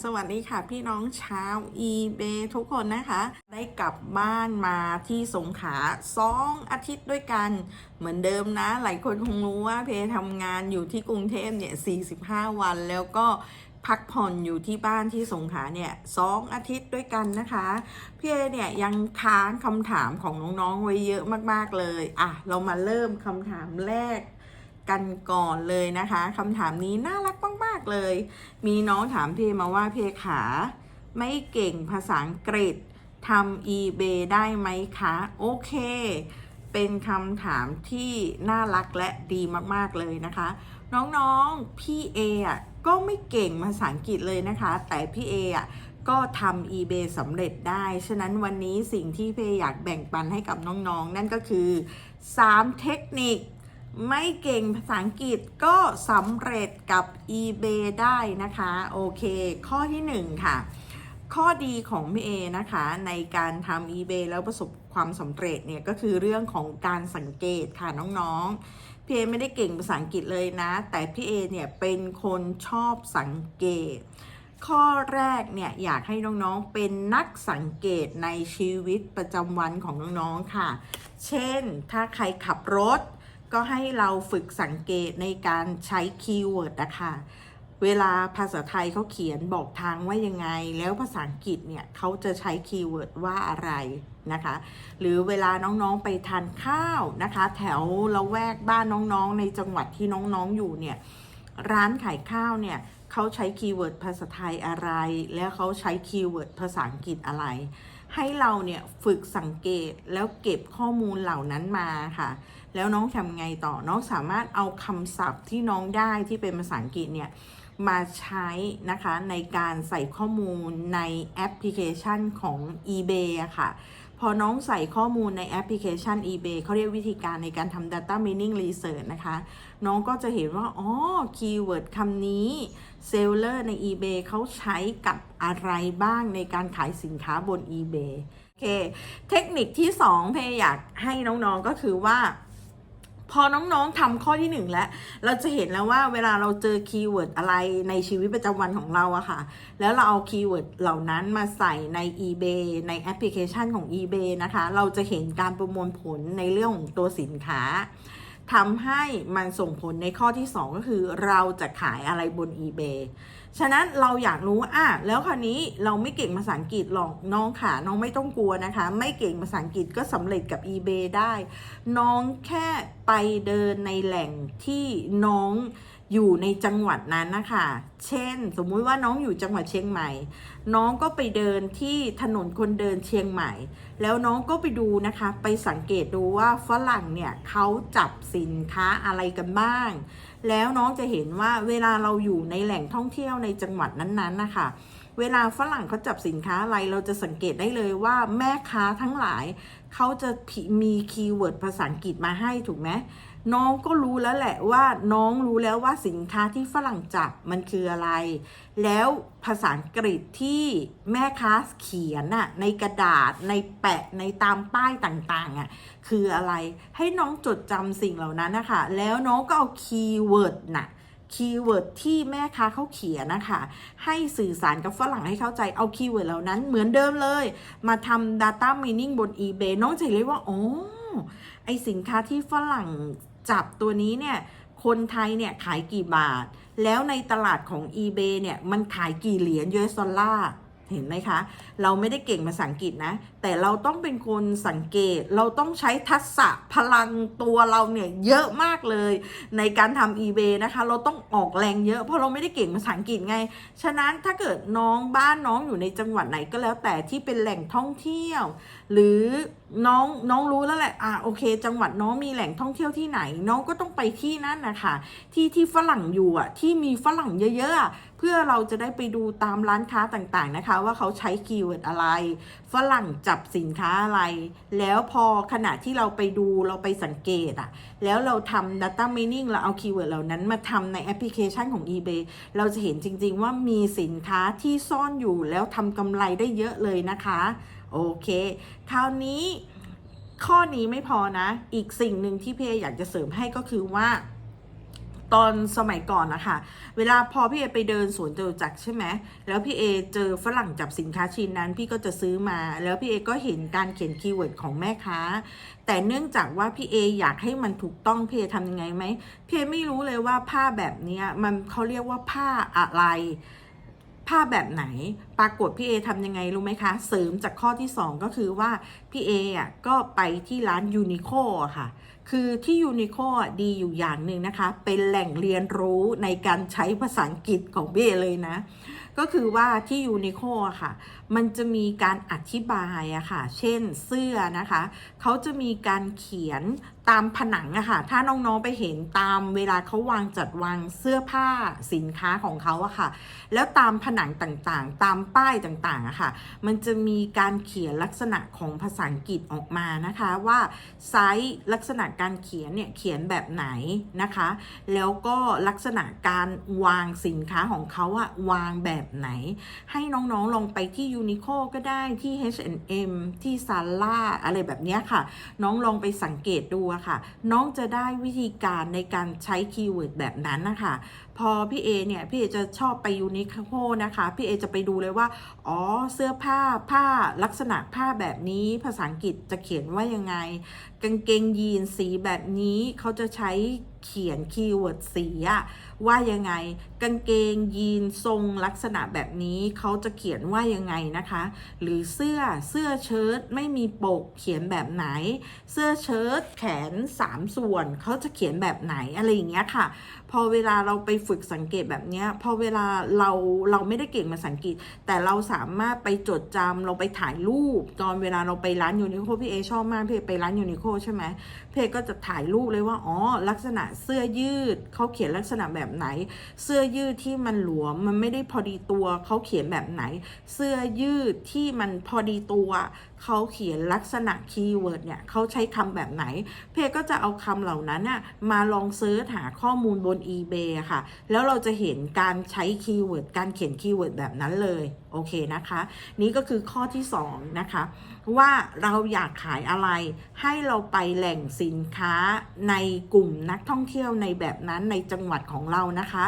สวัสดีค่ะพี่น้องชาว eBay ทุกคนนะคะ ได้กลับบ้านมาที่สงขาสองอาทิตย์ด้วยกัน เหมือนเดิมนะ หลายคนคงรู้ว่าเพทำงานอยู่ที่กรุงเทพเนี่ย45 วันแล้วก็พักผ่อนอยู่ที่บ้านที่สงขลาเนี่ยสองอาทิตย์ด้วยกันนะคะ พี่เอเนี่ยยังค้างคำถามของน้องๆไว้เยอะมากๆเลย อะ เรามาเริ่มคำถามแรก กันก่อนเลยนะคะคำถามนี้น่ารักมากๆเลย มีน้องถามเพมาว่าเพขา ไม่เก่งภาษาอังกฤษทำ eBay ได้ไหมคะ โอเค เป็นคำถามที่น่ารักและดีมากๆเลยนะคะ น้องๆ พี่เออะก็ไม่เก่งภาษาอังกฤษเลยนะคะ แต่พี่เออะก็ทำ eBay สำเร็จได้ ฉะนั้นวันนี้สิ่งที่เพอยากแบ่งปันให้กับน้องๆนั่นก็คือ 3 เทคนิค ไม่เก่งภาษาอังกฤษก็สำเร็จกับ eBay ได้นะคะ โอเค ข้อที่1ค่ะ ข้อดีของพี่เอนะคะ ในการทำ eBay แล้วประสบความสำเร็จเนี่ย ก็คือเรื่องของการสังเกตค่ะน้องๆ พี่เอไม่ได้เก่งภาษาอังกฤษเลยนะ แต่พี่เอเนี่ยเป็นคนชอบสังเกต ข้อแรกเนี่ย อยากให้น้องๆ เป็นนักสังเกตในชีวิตประจำวันของน้องๆค่ะ เช่น ถ้าใครขับรถ ก็ให้เราฝึกสังเกตในการใช้คีย์เวิร์ดนะคะเวลาภาษาไทยเขาเขียนบอกทางว่ายังไง แล้วภาษาอังกฤษเนี่ยเขาจะใช้คีย์เวิร์ดว่าอะไรนะคะ หรือเวลาน้องๆไปทานข้าวนะคะ แถวละแวกบ้านน้องๆ ในจังหวัดที่น้องๆอยู่เนี่ยร้านขายข้าวเนี่ยเขาใช้คีย์เวิร์ดภาษาไทยอะไร แล้วเขาใช้คีย์เวิร์ดภาษาอังกฤษอะไร ให้เราเนี่ยฝึกสังเกตแล้วเก็บข้อมูลเหล่านั้นมาค่ะ แล้วน้องทำไงต่อน้องสามารถเอาคำศัพท์ที่น้องได้ที่เป็นภาษาอังกฤษเนี่ยมาใช้นะคะในการใส่ข้อมูลในแอปพลิเคชันของ eBay อะค่ะ พอน้องใส่ข้อมูลในแอปพลิเคชัน eBay เขาเรียกวิธีการในการทำ data mining research นะคะ น้องก็จะเห็นว่า อ๋อ คีย์เวิร์ดคำนี้เซลเลอร์ใน eBay เขาใช้กับอะไรบ้างในการขายสินค้าบน eBay โอเค เทคนิคที่ 2 เพยอยากให้น้องๆก็คือว่า พอน้องๆทำข้อที่หนึ่งแล้ว เราจะเห็นแล้วว่าเวลาเราเจอคีย์เวิร์ดอะไรในชีวิตประจำวันของเราอะค่ะ แล้วเราเอาคีย์เวิร์ดเหล่านั้นมาใส่ใน eBay ในแอปพลิเคชันของ eBay นะคะ เราจะเห็นการประมวลผลในเรื่องของตัวสินค้าทำให้มันส่งผลในข้อที่ 2 ก็คือเราจะขายอะไรบน eBay ฉะนั้นเราอยากรู้อะแล้วคราวนี้เราไม่เก่งภาษาอังกฤษหรอกน้องค่ะน้องไม่ต้องกลัวนะคะ ไม่เก่งภาษาอังกฤษก็สำเร็จกับ eBay ได้ น้องแค่ไปเดินในแหล่งที่น้องอยู่ในจังหวัดนั้นนะคะ เช่น สมมุติว่าน้องอยู่จังหวัดเชียงใหม่ น้องก็ไปเดินที่ถนนคนเดินเชียงใหม่ แล้วน้องก็ไปดูนะคะ ไปสังเกตดูว่าฝรั่งเนี่ยเขาจับสินค้าอะไรกันบ้าง แล้วน้องจะเห็นว่าเวลาเราอยู่ในแหล่งท่องเที่ยวในจังหวัดนั้นๆนะคะเวลาฝรั่งเขาจับสินค้าอะไรเราจะสังเกตได้เลยว่าแม่ค้าทั้งหลาย เขาจะมีคีย์เวิร์ดภาษาอังกฤษมาให้ถูกไหม น้องก็รู้แล้วแหละว่าน้องรู้แล้วว่าสินค้าที่ฝรั่งจับมันคืออะไร แล้วภาษาอังกฤษที่แม่ค้าเขียนน่ะในกระดาษในแปะในตามป้ายต่างๆอะคืออะไรให้น้องจดจำสิ่งเหล่านั้นนะคะแล้วน้องก็เอาคีย์เวิร์ดน่ะคีย์เวิร์ดที่แม่ค้าเขาเขียนนะคะ ให้สื่อสารกับฝรั่งให้เข้าใจเอาคีย์เวิร์ดเหล่านั้นเหมือนเดิมเลย มาทำ Data Mining บน eBay น้องจะเห็นเลยว่า อ๋อ ไอสินค้าที่ฝรั่ง จับตัวนี้เนี่ยคนไทยเนี่ยขายกี่บาท แล้วในตลาดของ eBay เนี่ยมันขายกี่เหรียญ US ดอลลาร์ เห็นไหมคะ เราไม่ได้เก่งภาษาอังกฤษนะ แต่เราต้องเป็นคนสังเกต เราต้องใช้ทักษะพลังตัวเราเนี่ยเยอะมากเลย ในการทำ eBay นะคะ เราต้องออกแรงเยอะเพราะเราไม่ได้เก่งภาษาอังกฤษไง ฉะนั้นถ้าเกิดน้องบ้านน้องอยู่ในจังหวัดไหนก็แล้วแต่ที่เป็นแหล่งท่องเที่ยว หรือน้องน้องรู้แล้วแหละ อะโอเค จังหวัดน้องมีแหล่งท่องเที่ยวที่ไหน น้องก็ต้องไปที่นั่นนะคะ ที่ที่ฝรั่งอยู่อะ ที่มีฝรั่งเยอะๆ พื่อเราจะได้ไปดูตามร้านค้าต่างๆนะคะ ว่าเขาใช้คีย์เวิร์ดอะไร ฝรั่งจับสินค้าอะไร แล้วพอขณะที่เราไปดูเราไปสังเกตอะแล้วเราทำ data mining เราเอาคีย์เวิร์ดเหล่านั้นมาทำในแอปพลิเคชันของ eBay เราจะเห็นจริงๆว่ามีสินค้าที่ซ่อนอยู่แล้วทำกำไรได้เยอะเลยนะคะ โอเค คราวนี้ข้อนี้ไม่พอนะ อีกสิ่งหนึ่งที่เพี่เออยากจะเสริมให้ก็คือว่า ตอนสมัยก่อนนะคะเวลาพอพี่เอไปเดินสวนจตุจักรใช่ไหมแล้วพี่เอเจอฝรั่งจับสินค้าชิ้นนั้น พี่ก็จะซื้อมา แล้วพี่เอก็เห็นการเขียนคีย์เวิร์ดของแม่ค้า แต่เนื่องจากว่าพี่เออยากให้มันถูกต้องพี่เอทำยังไงไหมพี่เอไม่รู้เลยว่าผ้าแบบนี้มันเขาเรียกว่าผ้าอะไร ผ้าแบบไหนปรากฏพี่เอทำยังไงรู้ไหมคะ เสริมจากข้อที่ 2 ก็คือว่าพี่เออะก็ไปที่ร้านยูนิโคอะค่ะ คือที่ยูนิโคอะดีอยู่อย่างหนึ่งนะคะ เป็นแหล่งเรียนรู้ในการใช้ภาษาอังกฤษของพี่เอเลยนะ ก็คือว่าที่ยูนิโคอะค่ะ มันจะมีการอธิบายอะค่ะ เช่นเสื้อนะคะ เขาจะมีการเขียน ตามผนังอะค่ะ ถ้าน้องๆไปเห็นตามเวลาเขาวางจัดวางเสื้อผ้าสินค้าของเขาอะค่ะ แล้วตามผนังต่างๆ ตามป้ายต่างๆอะค่ะ มันจะมีการเขียนลักษณะของภาษาอังกฤษออกมานะคะว่าไซส์ลักษณะการเขียนเนี่ยเขียนแบบไหนนะคะ แล้วก็ลักษณะการวางสินค้าของเขาอะวางแบบไหน ให้น้องๆลองไปที่ยูนิโคก็ได้ที่ H&M ที่ซาร่าอะไรแบบเนี้ยค่ะ น้องลองไปสังเกตดูค่ะ น้องจะได้วิธีการในการใช้คีย์เวิร์ดแบบนั้นนะคะ อพี่เอเนี่ยพี่เอจะชอบไปยูนิโคนะคะพี่เอจะไปดูเลยว่าอ๋อเสื้อผ้าผ้าลักษณะผ้าแบบนี้ ภาษาอังกฤษจะเขียนว่ายังไง กางเกงยีนสีแบบนี้เขาจะใช้เขียนคีย์เวิร์ดสีอะว่ายังไง กางเกงยีนทรงลักษณะแบบนี้เขาจะเขียนว่ายังไงนะคะ หรือเสื้อเสื้อเชิ้ตไม่มีปกเขียนแบบไหน เสื้อเชิ้ตแขน 3 ส่วนเขาจะเขียนแบบไหนอะไรอย่างเงี้ยค่ะ พอเวลาเราไปฝึกสังเกตแบบนี้พอเวลาเราเราไม่ได้เก่งภาษาอังกฤษ แต่เราสามารถไปจดจำเราไปถ่ายรูป ตอนเวลาเราไปร้านยูนิโคพี่เอชอบมากพี่เอไปร้านยูนิโคใช่ไหม พี่เอก็จะถ่ายรูปเลยว่าอ๋อลักษณะเสื้อยืดเขาเขียนลักษณะแบบไหน เสื้อยืดที่มันหลวมมันไม่ได้พอดีตัวเขาเขียนแบบไหน เสื้อยืดที่มันพอดีตัวเขาเขียนลักษณะคีย์เวิร์ดเนี่ยเขาใช้คำแบบไหน เพจก็จะเอาคำเหล่านั้นน่ะมาลองเซิร์ชหาข้อมูลบน eBay ค่ะ แล้วเราจะเห็นการใช้คีย์เวิร์ดการเขียนคีย์เวิร์ดแบบนั้นเลย โอเคนะคะ นี่ก็คือข้อที่2นะคะว่าเราอยากขายอะไรให้เราไปแหล่งสินค้าในกลุ่มนักท่องเที่ยวในแบบนั้นในจังหวัดของเรานะคะ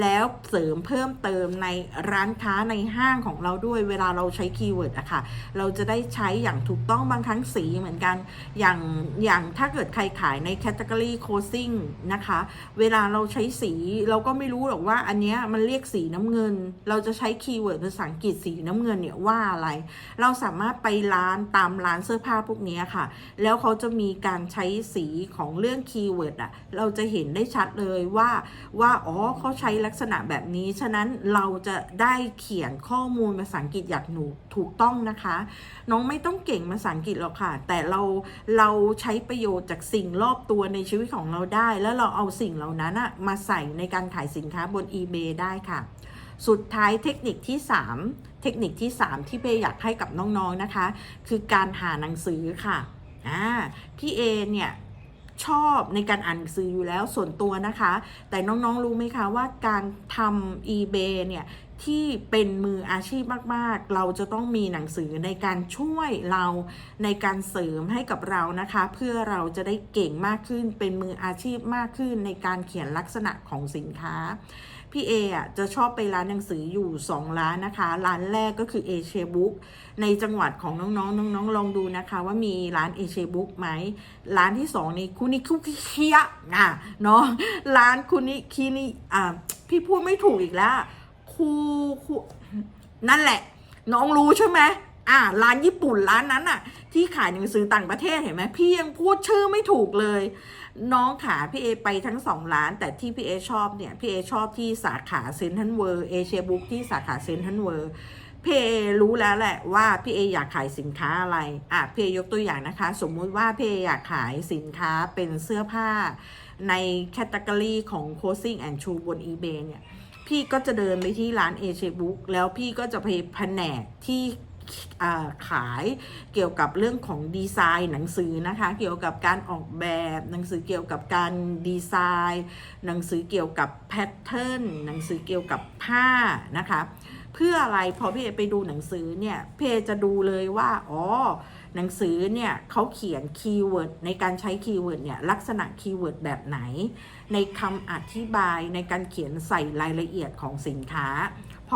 แล้วเสริมเพิ่มเติมในร้านค้าในห้างของเราด้วยเวลาเราใช้คีย์เวิร์ดอะค่ะเราจะได้ใช้อย่างถูกต้องบางครั้งสีเหมือนกัน อย่างอย่างถ้าเกิดใครขายในแคตตากรีโคซิ่งนะคะ เวลาเราใช้สีเราก็ไม่รู้หรอกว่าอันเนี้ยมันเรียกสีน้ำเงิน เราจะใช้คีย์เวิร์ดภาษาอังกฤษสีน้ำเงินเนี่ยว่าอะไร เราสามารถไปร้านตามร้านเสื้อผ้าพวกนี้ค่ะ แล้วเขาจะมีการใช้สีของเรื่องคีย์เวิร์ดอะเราจะเห็นได้ชัดเลยว่าว่าอ๋อเขาใช้ลักษณะแบบนี้ ฉะนั้นเราจะได้เขียนข้อมูลภาษาอังกฤษอย่างหนูถูกต้องนะคะ น้องไม่ต้องเก่งภาษาอังกฤษหรอกค่ะ แต่เราเราใช้ประโยชน์จากสิ่งรอบตัวในชีวิตของเราได้ แล้วเราเอาสิ่งเหล่านั้นอะมาใส่ในการขายสินค้าบน eBay ได้ค่ะ สุดท้ายเทคนิคที่ 3 เทคนิคที่ 3 ที่เบย์อยากให้กับน้องๆนะคะ คือการหาหนังสือค่ะอ่าพี่เอเนี่ยชอบในการอ่านหนังสืออยู่แล้วส่วนตัวนะคะ แต่น้องๆรู้ไหมคะว่าการทำ eBay เนี่ยที่เป็นมืออาชีพมากๆ เราจะต้องมีหนังสือในการช่วยเราในการเสริมให้กับเรานะคะ เพื่อเราจะได้เก่งมากขึ้นเป็นมืออาชีพมากขึ้นในการเขียนลักษณะของสินค้า พี่เออะจะชอบไปร้านหนังสืออยู่ 2 ร้านนะคะ ร้านแรกก็คือเอเชียบุ๊กในจังหวัดของน้องๆน้องๆลองดูนะคะ ว่ามีร้านเอเชียบุ๊กไหมร้านที่สองนี่คุนิคุคิคิยะอะเนาะร้านคุนิคินิอ่าพี่พูดไม่ถูกอีกแล้วคูคูนั่นแหละ น้องรู้ใช่ไหมอ่าร้านญี่ปุ่นร้านนั้นอะ ที่ขายหนังสือต่างประเทศเห็นไหมพี่ยังพูดชื่อไม่ถูกเลย น้องขาพี่เอไปทั้งสองร้าน แต่ที่พี่เอชอบเนี่ยพี่เอชอบที่สาขาเซนทันเวิร์เอเชียบุ๊กที่สาขาเซนทันเวิร์พี่เอรู้แล้วแหละว่าพี่เออยากขายสินค้าอะไรอะพี่เอยกตัวอย่างนะคะ สมมุติว่าพี่เออยากขายสินค้าเป็นเสื้อผ้า ในแคตตากรีของ Clothing and Shoe บน eBay เนี่ย พี่ก็จะเดินไปที่ร้านเอเชียบุ๊กแล้วพี่ก็จะไปแผนกที่ ขายเกี่ยวกับเรื่องของดีไซน์หนังสือนะคะ เกี่ยวกับการออกแบบหนังสือเกี่ยวกับการดีไซน์ หนังสือเกี่ยวกับแพทเทิร์นหนังสือเกี่ยวกับผ้านะคะเพื่ออะไรพอพี่เอไปดูหนังสือเนี่ยพี่เอจะดูเลยว่าอ๋อหนังสือเนี่ยเขาเขียนคีย์เวิร์ดในการใช้คีย์เวิร์ดเนี่ยลักษณะคีย์เวิร์ดแบบไหน ในคำอธิบายในการเขียนใส่รายละเอียดของสินค้า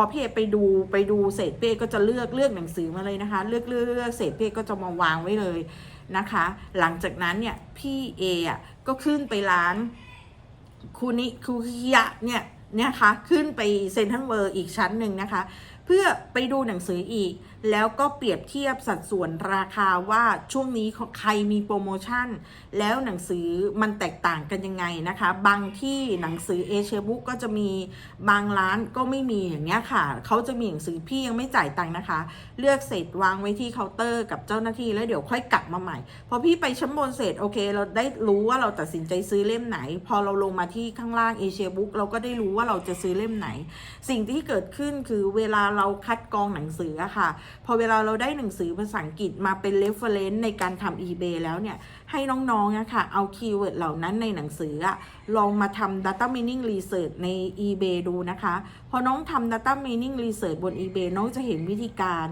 อพี่เอไปดูไปดูเศษเพ่ก็จะเลือกเลือกหนังสือมาเลยนะคะ เลือกเลือกเลือกเสร็จพี่ก็จะมาวางไว้เลยนะคะ หลังจากนั้นเนี่ยพี่เออะก็ขึ้นไปร้านคูนิคูคิยะเนี่ยเนี่ยค่ะขึ้นไปเซ็นทรัลเวิร์อีกชั้นหนึ่งนะคะ เพื่อไปดูหนังสืออีกแล้วก็เปรียบเทียบสัดส่วนราคาว่าช่วงนี้ใครมีโปรโมชั่น แล้วหนังสือมันแตกต่างกันยังไงนะคะ บางที่หนังสือเอเชียบุ๊กก็จะมีบางร้านก็ไม่มีอย่างเงี้ยค่ะ เขาจะมีหนังสือพี่ยังไม่จ่ายตังค์นะคะ เลือกเสร็จวางไว้ที่เคาน์เตอร์กับเจ้าหน้าที่แล้วเดี๋ยวค่อยกลับมาใหม่ พอพี่ไปชั้นบนเสร็จโอเค เราได้รู้ว่าเราตัดสินใจซื้อเล่มไหน พอเราลงมาที่ข้างล่างเอเชียบุ๊กเราก็ได้รู้ว่าเราจะซื้อเล่มไหน สิ่งที่เกิดขึ้นคือเวลาเราคัดกรองหนังสืออะค่ะพอเวลาเราได้หนังสือภาษาอังกฤษมาเป็น reference ในการทำ eBay แล้วเนี่ย ให้น้องๆอะค่ะเอาคีย์เวิร์ดเหล่านั้นในหนังสืออะลองมาทำ data meaning research ใน eBay ดูนะคะ พอน้องทำ data meaning research บน eBay น้องจะเห็นวิธีการ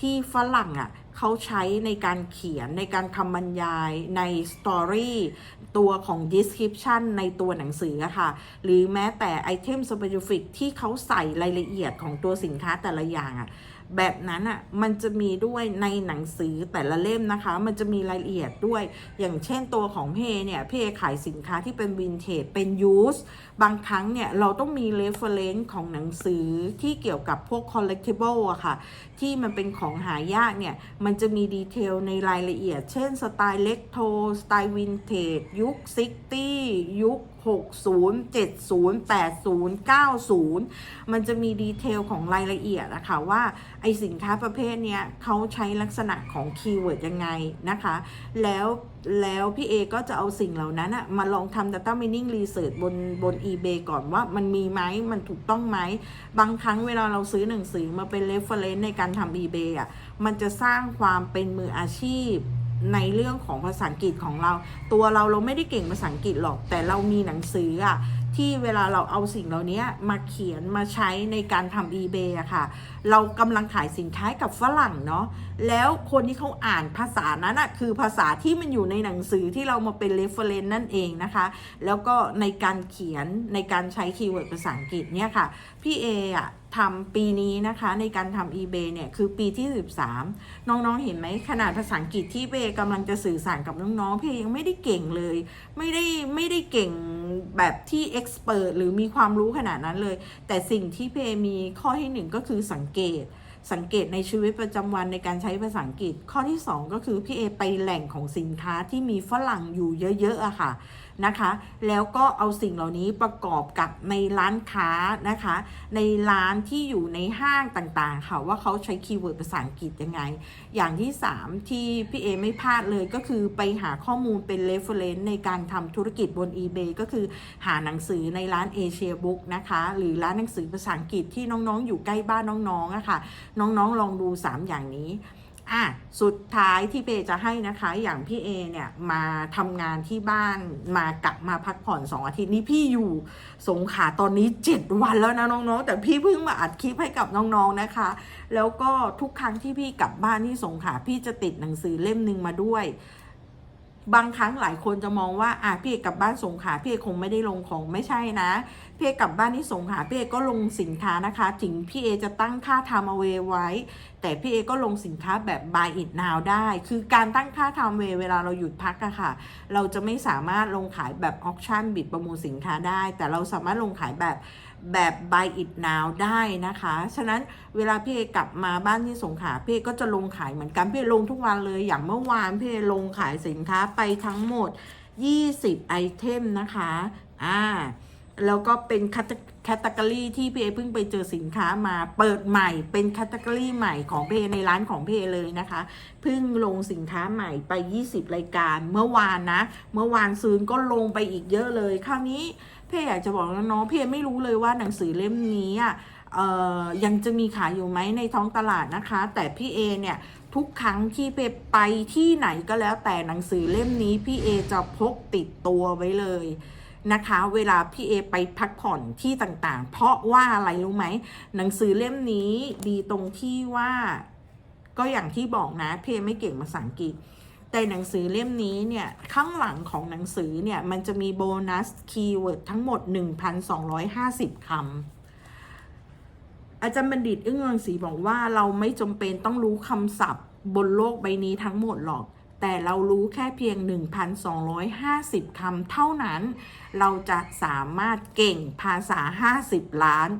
ที่ฝรั่งอะเขาใช้ในการเขียนในการคำบรรยายใน story ตัวของ description ในตัวหนังสือค่ะ หรือแม้แต่ item specific ที่เขาใส่รายละเอียดของตัวสินค้าแต่ละอย่างอะ แบบนั้นอะมันจะมีด้วยในหนังสือแต่ละเล่มนะคะ มันจะมีรายละเอียดด้วย อย่างเช่นตัวของเพเนี่ยเพขายสินค้าที่เป็นวินเทจเป็นยูสบางครั้งเนี่ยเราต้องมีเรฟเฟรนซ์ของหนังสือที่เกี่ยวกับพวก collectible อะค่ะ ที่มันเป็นของหายากเนี่ย มันจะมีดีเทลในรายละเอียด เช่นสไตล์เล็กโทสไตล์วินเทจยุค60ยุค 60 70 80 90 มันจะมีดีเทลของรายละเอียดอะคะว่าไอสินค้าประเภทเนี้ยเขาใช้ลักษณะของคีย์เวิร์ดยังไงนะคะ แล้วแล้วพี่เอก็จะเอาสิ่งเหล่านั้นอะมาลองทำ data mining research บนบน eBay ก่อนว่ามันมีไหมมันถูกต้องไหม บางครั้งเวลาเราซื้อหนังสือมาเป็น reference ในการทำ eBay อะมันจะสร้างความเป็นมืออาชีพ ในเรื่องของภาษาอังกฤษของเรา ตัวเราเราไม่ได้เก่งภาษาอังกฤษหรอก แต่เรามีหนังสืออะ ที่เวลาเราเอาสิ่งเหล่านี้มาเขียนมาใช้ในการทำ eBay อะค่ะ เรากำลังขายสินค้ากับฝรั่งเนาะแล้วคนที่เขาอ่านภาษานั้นอะคือภาษาที่มันอยู่ในหนังสือที่เรามาเป็น reference นั่นเองนะคะ แล้วก็ในการเขียนในการใช้คีย์เวิร์ดภาษาอังกฤษเนี่ยค่ะ พี่เออะทำปีนี้นะคะในการทำ eBay เนี่ยคือปีที่ 13 น้องๆเห็นไหมขนาดภาษาอังกฤษที่เอกำลังจะสื่อสารกับน้องๆพี่เอยังไม่ได้เก่งเลย ไม่ได้ไม่ได้เก่ง แบบที่เอ็กซ์เพรสหรือมีความรู้ขนาดนั้นเลย แต่สิ่งที่พีเอมีข้อที่หนึ่งก็คือสังเกตสังเกตในชีวิตประจำวันในการใช้ภาษาอังกฤษ ข้อที่ 2 ก็คือพี่เอไปแหล่งของสินค้าที่มีฝรั่งอยู่เยอะๆอะค่ะ นะคะ แล้วก็เอาสิ่งเหล่านี้ประกอบกับในร้านค้านะคะ ในร้านที่อยู่ในห้างต่างๆ ค่ะว่าเขาใช้คีย์เวิร์ดภาษาอังกฤษยังไง อย่างที่ 3 ที่พี่เอไม่พลาดเลยก็คือไปหาข้อมูลเป็น reference ในการทำธุรกิจบน eBay ก็คือหาหนังสือในร้านเอเชียบุ๊กนะคะ หรือร้านหนังสือภาษาอังกฤษที่น้องๆ อยู่ใกล้บ้านน้องๆอะค่ะ น้องๆ ลองดู 3 อย่างนี้ อะสุดท้ายที่เปจะให้นะคะ อย่างพี่เอเนี่ยมาทำงานที่บ้านมากลับมาพักผ่อนสองอาทิตย์นี้พี่อยู่สงขาตอนนี้ 7 วันแล้วนะน้องๆ แต่พี่เพิ่งมาอัดคลิปให้กับน้องๆนะคะ แล้วก็ทุกครั้งที่พี่กลับบ้านที่สงขาพี่จะติดหนังสือเล่มหนึ่งมาด้วย บางครั้งหลายคนจะมองว่าอะพี่เอกกลับบ้านสงขาพี่เอกคงไม่ได้ลงของไม่ใช่นะพี่เอกกลับบ้านที่สงขาพี่เอกก็ลงสินค้านะคะถึงพี่เอจะตั้งค่า time away ไว้ แต่พี่เอก็ลงสินค้าแบบ buy it now ได้ คือการตั้งค่า time away เวลาเราหยุดพักอะค่ะ เราจะไม่สามารถลงขายแบบ auction บิดประมูลสินค้าได้ แต่เราสามารถลงขายแบบ แบบ buy it now ได้นะคะ ฉะนั้นเวลาพี่เอกลับมาบ้านที่สงขลาพี่ก็จะลงขายเหมือนกันพี่ลงทุกวันเลยอย่างเมื่อวานพี่ลงขายสินค้าไปทั้งหมด 20 ไอเทมนะคะอ่าแล้วก็เป็นแคตตากรีที่พี่เอเพิ่งไปเจอสินค้ามาเปิดใหม่เป็นแคตตากรีใหม่ของพี่เอในร้านของพี่เอเลยนะคะเพิ่งลงสินค้าใหม่ไป 20 รายการเมื่อวานนะ เมื่อวานซืนก็ลงไปอีกเยอะเลย คราวนี้ พี่อยากจะบอกน้องๆพี่ไม่รู้เลยว่าหนังสือเล่มนี้อะยังจะมีขายอยู่ไหมในท้องตลาดนะคะ แต่พี่เอเนี่ยทุกครั้งที่เปไปที่ไหนก็แล้วแต่หนังสือเล่มนี้พี่เอจะพกติดตัวไว้เลยนะคะ เวลาพี่เอไปพักผ่อนที่ต่างๆ เพราะว่าอะไรรู้ไหมหนังสือเล่มนี้ดีตรงที่ว่า ก็อย่างที่บอกนะเอไม่เก่งภาษาอังกฤษ แต่หนังสือเล่มนี้เนี่ย ข้างหลังของหนังสือเนี่ย มันจะมีโบนัสคีย์เวิร์ดทั้งหมด 1,250 คำอาจารย์บัณฑิตอึ้งรังสีบอกว่าเราไม่จำเป็นต้องรู้คำศัพท์บนโลกใบนี้ทั้งหมดหรอก แต่เรารู้แค่เพียง 1,250 คำเท่านั้น เราจะสามารถเก่งภาษา 50 ล้าน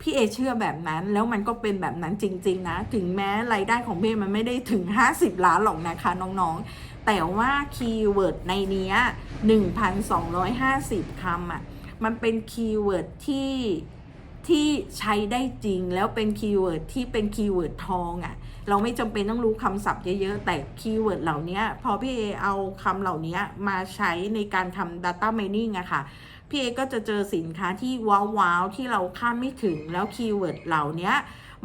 พี่เอเชื่อแบบนั้นแล้วมันก็เป็นแบบนั้นจริง ๆ นะ ถึงแม้รายได้ของพี่มันไม่ได้ถึง 50 ล้านหรอกนะคะน้องๆ แต่ว่าคีย์เวิร์ดในนี้ย1,250คำอะมันเป็นคีย์เวิร์ดที่ที่ใช้ได้จริงแล้วเป็นคีย์เวิร์ดที่เป็นคีย์เวิร์ดทองอะ่ะ เราไม่จำเป็นต้องรู้คำศัพท์เยอะๆ แต่คีย์เวิร์ดเหล่านี้พอพี่เอเอาคำเหล่านี้มาใช้ในการทำ Data Mining อะค่ะ พี่เอก็จะเจอสินค้าที่ว้าวๆที่เราคาดไม่ถึงแล้วคีย์เวิร์ดเหล่านี้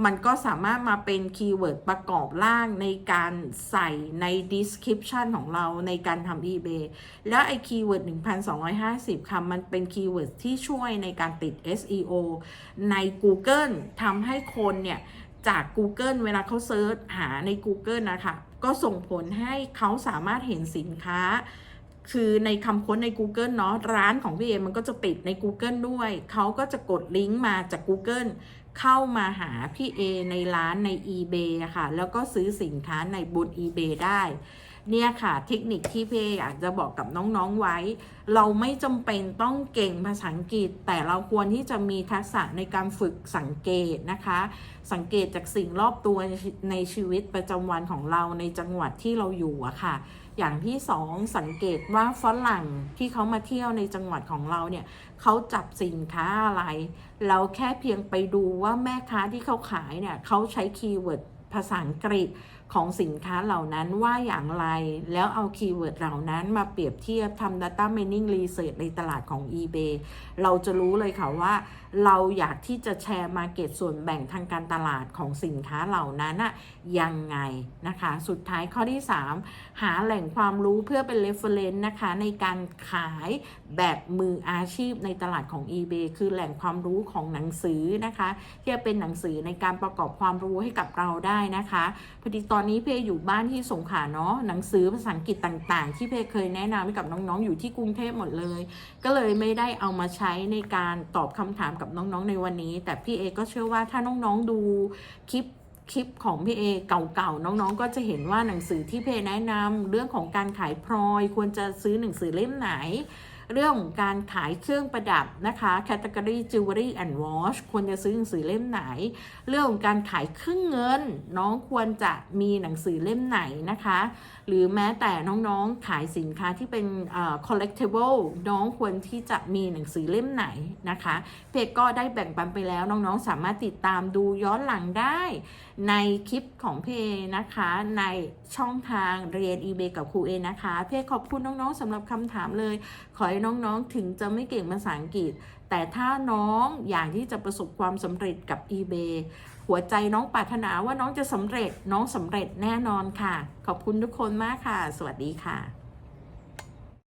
มันก็สามารถมาเป็นคีย์เวิร์ดประกอบร่างในการใส่ใน description ของเราในการทำ eBay แล้วไอ้คีย์เวิร์ด1,250คำมันเป็นคีย์เวิร์ดที่ช่วยในการติด SEO ใน Google ทำให้คนเนี่ย จาก Google เวลาเขาเซิร์ชหาใน Google นะคะ ก็ส่งผลให้เขาสามารถเห็นสินค้า คือในคำค้นใน Google เนาะร้านของพี่เอมันก็จะติดใน Google ด้วย เขาก็จะกดลิงก์มาจาก Google เข้ามาหาพี่เอในร้านใน eBay ค่ะ แล้วก็ซื้อสินค้าในบน eBay ได้ เนี่ยค่ะเทคนิคที่พี่เออยากจะบอกกับน้องๆไว้ เราไม่จำเป็นต้องเก่งภาษาอังกฤษ แต่เราควรที่จะมีทักษะในการฝึกสังเกตนะคะ สังเกตจากสิ่งรอบตัวในชีวิตประจำวันของเราในจังหวัดที่เราอยู่อะค่ะ อย่างที่สองสังเกตว่าฝรั่งที่เขามาเที่ยวในจังหวัดของเราเนี่ยเขาจับสินค้าอะไร เราแค่เพียงไปดูว่าแม่ค้าที่เขาขายเนี่ยเขาใช้คีย์เวิร์ดภาษาอังกฤษ ของสินค้าเหล่านั้นว่าอย่างไร แล้วเอาคีย์เวิร์ดเหล่านั้นมาเปรียบเทียบทำ Data Mining Research ในตลาดของ eBay เราจะรู้เลยค่ะว่า เราอยากที่จะแชร์มาเก็ตส่วนแบ่งทางการตลาดของสินค้าเหล่านั้นอะยังไงนะคะ สุดท้ายข้อที่ 3 หาแหล่งความรู้เพื่อเป็น reference นะคะ ในการขายแบบมืออาชีพในตลาดของ eBay คือแหล่งความรู้ของหนังสือนะคะที่จะเป็นหนังสือในการประกอบความรู้ให้กับเราได้นะคะพอดีตอนนี้เพอยู่บ้านที่สงขลาเนาะหนังสือภาษาอังกฤษต่าง ๆ ที่เพเคยแนะนำให้กับน้องๆ อยู่ที่กรุงเทพหมดเลย ก็เลยไม่ได้เอามาใช้ในการตอบคำถามกับน้องๆในวันนี้ แต่พี่เอก็เชื่อว่าถ้าน้องๆดูคลิปคลิปของพี่เอเก่าๆน้องๆ ก็จะเห็นว่าหนังสือที่พี่แนะนำเรื่องของการขายพลอย ควรจะซื้อหนังสือเล่มไหน เรื่องของการขายเครื่องประดับนะคะ category jewelry and watch ควรจะซื้อหนังสือเล่มไหน เรื่องของการขายเครื่องเงิน น้องควรจะมีหนังสือเล่มไหนนะคะ หรือแม้แต่น้องๆขายสินค้าที่เป็น collectible น้องควรที่จะมีหนังสือเล่มไหนนะคะ เพจก็ได้แบ่งปันไปแล้วน้องๆสามารถติดตามดูย้อนหลังได้ ในคลิปของเพนะคะ ในช่องทางเรียน eBay กับครูเอนะคะเพจขอบคุณน้องๆสำหรับคำถามเลย ขอให้น้องๆถึงจะไม่เก่งภาษาอังกฤษ แต่ถ้าน้องอยากที่จะประสบความสำเร็จกับ eBay หัวใจน้องปรารถนาว่าน้องจะสำเร็จน้องสำเร็จแน่นอนค่ะ ขอบคุณทุกคนมากค่ะ สวัสดีค่ะ